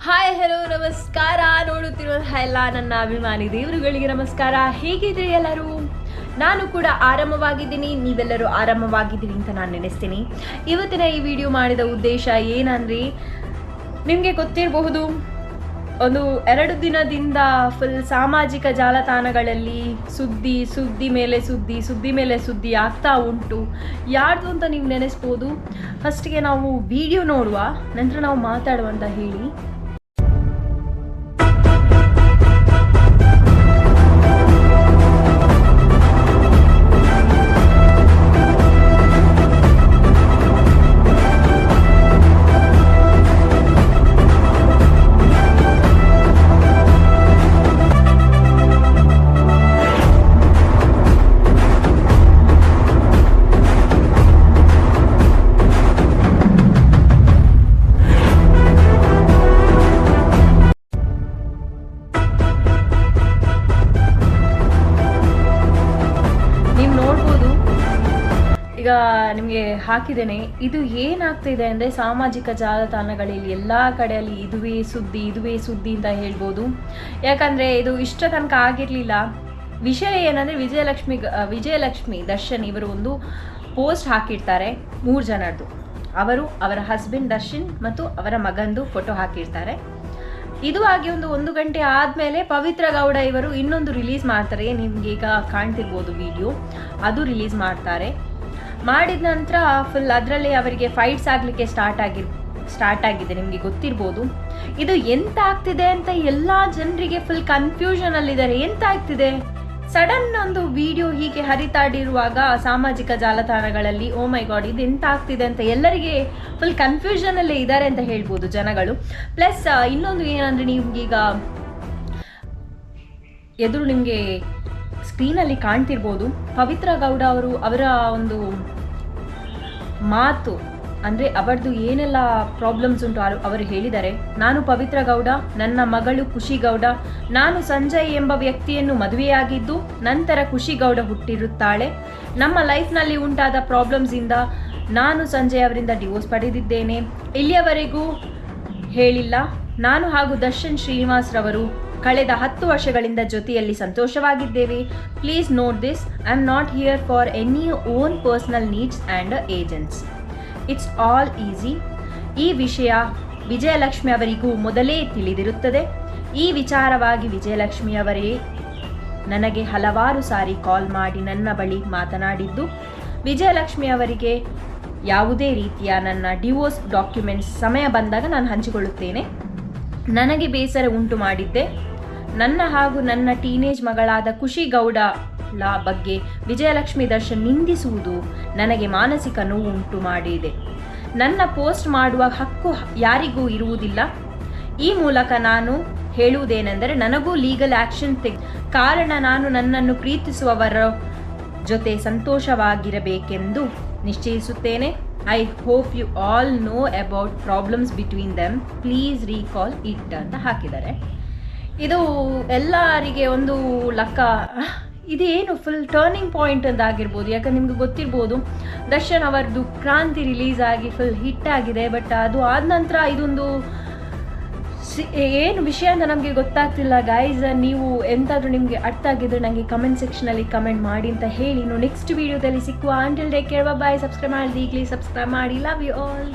Hi hello ನಮಸ್ಕಾರ. ನೋಡುತ್ತಿರೋ ಎಲ್ಲ ನನ್ನ ಅಭಿಮಾನಿ ದೇವರುಗಳಿಗೆ ನಮಸ್ಕಾರ. ಹೇಗಿದ್ರಿ ಎಲ್ಲರೂ? ನಾನು ಕೂಡ ಆರಾಮವಾಗಿದ್ದೀನಿ. ನೀವೆಲ್ಲರೂ ಆರಾಮವಾಗಿದ್ದೀರಿ ಅಂತ ನಾನು ನೆನೆಸ್ತೀನಿ. ಇವತ್ತಿನ ಈ ವಿಡಿಯೋ ಮಾಡಿದ ಉದ್ದೇಶ ಏನಂದ್ರೆ, ನಿಮಗೆ ಗೊತ್ತಿರಬಹುದು, ಒಂದು ಎರಡು ದಿನದಿಂದ ಫುಲ್ ಸಾಮಾಜಿಕ ಜಾಲತಾಣಗಳಲ್ಲಿ ಸುದ್ದಿ ಸುದ್ದಿ ಮೇಲೆ ಸುದ್ದಿ ಸುದ್ದಿ ಮೇಲೆ ಸುದ್ದಿ ಆಗ್ತಾ ಉಂಟು. ಯಾರ್ದು ಅಂತ ನೀವು ನೆನೆಸ್ಬೋದು? ಫಸ್ಟಿಗೆ ನಾವು ವಿಡಿಯೋ ನೋಡುವ, ನಂತರ ನಾವು ಮಾತಾಡುವ ಅಂತ ಹೇಳಿ. ಈಗ ನಿಮಗೆ ಹಾಕಿದ್ದೇನೆ. ಇದು ಏನಾಗ್ತಿದೆ ಅಂದರೆ ಸಾಮಾಜಿಕ ಜಾಲತಾಣಗಳಲ್ಲಿ ಎಲ್ಲ ಕಡೆಯಲ್ಲಿ ಇದುವೇ ಸುದ್ದಿ ಇದುವೇ ಸುದ್ದಿ ಅಂತ ಹೇಳ್ಬೋದು. ಯಾಕಂದರೆ ಇದು ಇಷ್ಟ ತನಕ ಆಗಿರಲಿಲ್ಲ. ವಿಷಯ ಏನಂದರೆ ವಿಜಯಲಕ್ಷ್ಮಿ ವಿಜಯಲಕ್ಷ್ಮಿ ದರ್ಶನ್ ಇವರು ಒಂದು ಪೋಸ್ಟ್ ಹಾಕಿರ್ತಾರೆ ಮೂರು ಜನರದು. ಅವರು ಅವರ ಹಸ್ಬೆಂಡ್ ದರ್ಶನ್ ಮತ್ತು ಅವರ ಮಗಂದು ಫೋಟೋ ಹಾಕಿರ್ತಾರೆ. ಇದು ಆಗಿ ಒಂದು ಒಂದು ಗಂಟೆ ಆದಮೇಲೆ ಪವಿತ್ರ ಗೌಡ ಇವರು ಇನ್ನೊಂದು ರಿಲೀಸ್ ಮಾಡ್ತಾರೆ. ನಿಮ್ಗೆ ಈಗ ಕಾಣ್ತಿರ್ಬೋದು ವಿಡಿಯೋ ಅದು ರಿಲೀಸ್ ಮಾಡ್ತಾರೆ. ಮಾಡಿದ ನಂತರ ಫುಲ್ ಅದರಲ್ಲಿ ಅವರಿಗೆ ಫೈಟ್ಸ್ ಆಗಲಿಕ್ಕೆ ಸ್ಟಾರ್ಟ್ ಆಗಿ ಸ್ಟಾರ್ಟ್ ಆಗಿದೆ, ನಿಮಗೆ ಗೊತ್ತಿರ್ಬೋದು. ಇದು ಎಂತ ಆಗ್ತಿದೆ ಅಂತ ಎಲ್ಲ ಜನರಿಗೆ ಫುಲ್ ಕನ್ಫ್ಯೂಷನ್ ಅಲ್ಲಿದ್ದಾರೆ. ಎಂತ ಆಗ್ತಿದೆ? ಸಡನ್ ಒಂದು ವಿಡಿಯೋ ಹೀಗೆ ಹರಿತಾಡಿರುವಾಗ ಸಾಮಾಜಿಕ ಜಾಲತಾಣಗಳಲ್ಲಿ ಓ ಮೈ ಗಾಡ್ ಇದು ಎಂತ ಆಗ್ತಿದೆ ಅಂತ ಎಲ್ಲರಿಗೆ ಫುಲ್ ಕನ್ಫ್ಯೂಷನ್ ಅಲ್ಲೇ ಇದ್ದಾರೆ ಅಂತ ಹೇಳ್ಬೋದು ಜನಗಳು. ಪ್ಲಸ್ ಇನ್ನೊಂದು ಏನಂದ್ರೆ ನಿಮ್ಗೀಗ ಎದುರು ನಿಮಗೆ ಸ್ಕ್ರೀನಲ್ಲಿ ಕಾಣ್ತಿರ್ಬೋದು. ಪವಿತ್ರ ಗೌಡ ಅವರು ಅವರ ಒಂದು ಮಾತು, ಅಂದರೆ ಅವರದ್ದು ಏನೆಲ್ಲ ಪ್ರಾಬ್ಲಮ್ಸ್ ಉಂಟು ಅವರು- ಹೇಳಿದ್ದಾರೆ ನಾನು ಪವಿತ್ರ ಗೌಡ, ನನ್ನ ಮಗಳು ಖುಷಿ ಗೌಡ, ನಾನು ಸಂಜಯ್ ಎಂಬ ವ್ಯಕ್ತಿಯನ್ನು ಮದುವೆಯಾಗಿದ್ದು, ನಂತರ ಖುಷಿ ಗೌಡ ಹುಟ್ಟಿರುತ್ತಾಳೆ. ನಮ್ಮ ಲೈಫ್ನಲ್ಲಿ ಉಂಟಾದ ಪ್ರಾಬ್ಲಮ್ಸಿಂದ ನಾನು ಸಂಜಯ್ ಅವರಿಂದ ಡಿವೋರ್ಸ್ ಪಡೆದಿದ್ದೇನೆ. ಇಲ್ಲಿಯವರೆಗೂ ಹೇಳಿಲ್ಲ. ನಾನು ಹಾಗೂ ದರ್ಶನ್ ಶ್ರೀನಿವಾಸ್ ರವರು ಕಳೆದ ಹತ್ತು ವರ್ಷಗಳಿಂದ ಜೊತೆಯಲ್ಲಿ ಸಂತೋಷವಾಗಿದ್ದೇವೆ. Please note this I am not here for any own personal needs and agents it's all easy ಈ ವಿಷಯ ವಿಜಯಲಕ್ಷ್ಮಿ ಅವರಿಗೂ ಮೊದಲೇ ತಿಳಿದಿರುತ್ತದೆ. ಈ ವಿಚಾರವಾಗಿ ವಿಜಯಲಕ್ಷ್ಮಿ ಅವರೇ ನನಗೆ ಹಲವಾರು ಸಾರಿ ಕಾಲ್ ಮಾಡಿ ನನ್ನ ಬಳಿ ಮಾತನಾಡಿದ್ದು, ವಿಜಯಲಕ್ಷ್ಮಿ ಅವರಿಗೆ ಯಾವುದೇ ರೀತಿಯ ನನ್ನ ಡಿವೋರ್ಸ್ ಡಾಕ್ಯುಮೆಂಟ್ಸ್ ಸಮಯ ಬಂದಾಗ ನಾನು ಹಂಚಿಕೊಳ್ಳುತ್ತೇನೆ. ನನಗೆ ಬೇಸರ ಉಂಟು ಮಾಡಿದ್ದೆ. ನನ್ನ ಹಾಗೂ ನನ್ನ ಟೀನೇಜ್ ಮಗಳಾದ ಖುಷಿ ಗೌಡ ಬಗ್ಗೆ ವಿಜಯಲಕ್ಷ್ಮಿ ದರ್ಶನ್ ನಿಂದಿಸುವುದು ನನಗೆ ಮಾನಸಿಕ ನೋವು ಉಂಟು ಮಾಡಿದೆ. ನನ್ನ ಪೋಸ್ಟ್ ಮಾಡುವ ಹಕ್ಕು ಯಾರಿಗೂ ಇರುವುದಿಲ್ಲ. ಈ ಮೂಲಕ ನಾನು ಹೇಳುವುದೇನೆಂದರೆ ನನಗೂ ಲೀಗಲ್ ಆಕ್ಷನ್ ತೆಗೆ ಕಾರಣ ನಾನು ನನ್ನನ್ನು ಪ್ರೀತಿಸುವವರ ಜೊತೆ ಸಂತೋಷವಾಗಿರಬೇಕೆಂದು ನಿಶ್ಚಯಿಸುತ್ತೇನೆ. I hope you all know about problems between them please recall it ಅಂತ ಹಾಕಿದ್ದಾರೆ. ಇದು ಎಲ್ಲರಿಗೆ ಒಂದು ಲಕ್ಕ. ಇದೇನು ಫುಲ್ ಟರ್ನಿಂಗ್ ಪಾಯಿಂಟ್ ಅಂತ ಆಗಿರ್ಬೋದು ಯಾಕಂದ್ರೆ ನಿಮ್ಗೆ ಗೊತ್ತಿರ್ಬೋದು, ದರ್ಶನ್ ಅವರದ್ದು ಕ್ರಾಂತಿ ರಿಲೀಸ್ ಆಗಿ ಫುಲ್ ಹಿಟ್ ಆಗಿದೆ. ಬಟ್ ಅದು ಆದ ನಂತರ ಇದೊಂದು ಏನು ವಿಷಯ ಅಂತ ನಮಗೆ ಗೊತ್ತಾಗ್ತಿಲ್ಲ. ಗೈಸ್ ನೀವು ಎಂತಾದರೂ ನಿಮಗೆ ಅರ್ಥ ಆಗಿದ್ರೆ ನನಗೆ ಕಮೆಂಟ್ ಸೆಕ್ಷನಲ್ಲಿ ಕಮೆಂಟ್ ಮಾಡಿ ಅಂತ ಹೇಳಿ. ಇನ್ನು ನೆಕ್ಸ್ಟ್ ವೀಡಿಯೋದಲ್ಲಿ ಸಿಕ್ಕುವ ಆಂಟಿಲ್ ಡೇ ಕೇಳುವ ಬಾಯ್ ಸಬ್ಸ್ಕ್ರೈಬ್ ಮಾಡಿ ಈಗಲೇ ಸಬ್ಸ್ಕ್ರೈಬ್ ಮಾಡಿ. Love you all